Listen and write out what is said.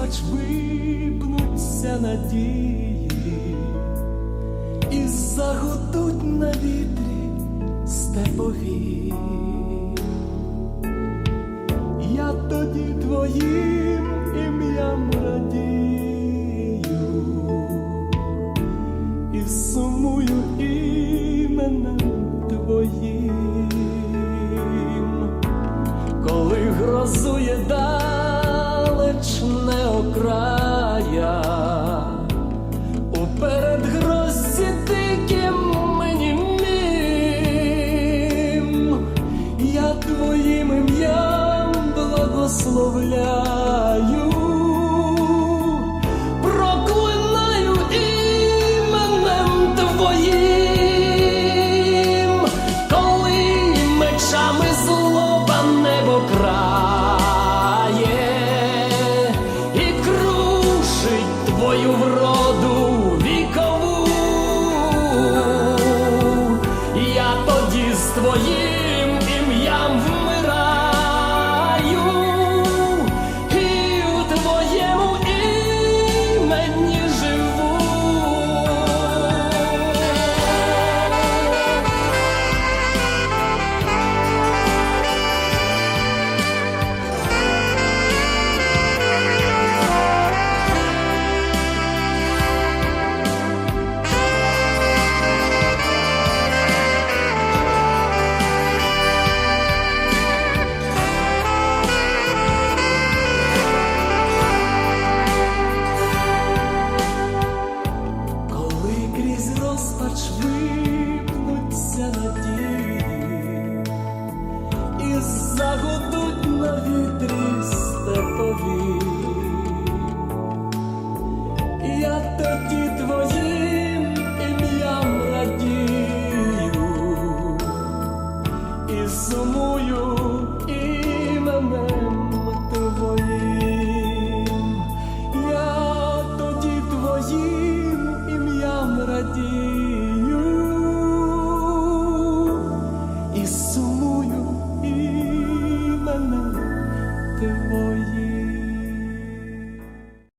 розпач випнуться надії і загудуть на вітрі степові. Я тоді твоїм ім'ям радію і сумую іменем твоїм, коли грозує далечне окрая, уперед грозі диким мені мім, я твоїм ім'ям благословляю, проклинаю іменем твоїм, коли мечами злоба небо крає крушить в вроду надії і загудуть на вітрі степові, я тоді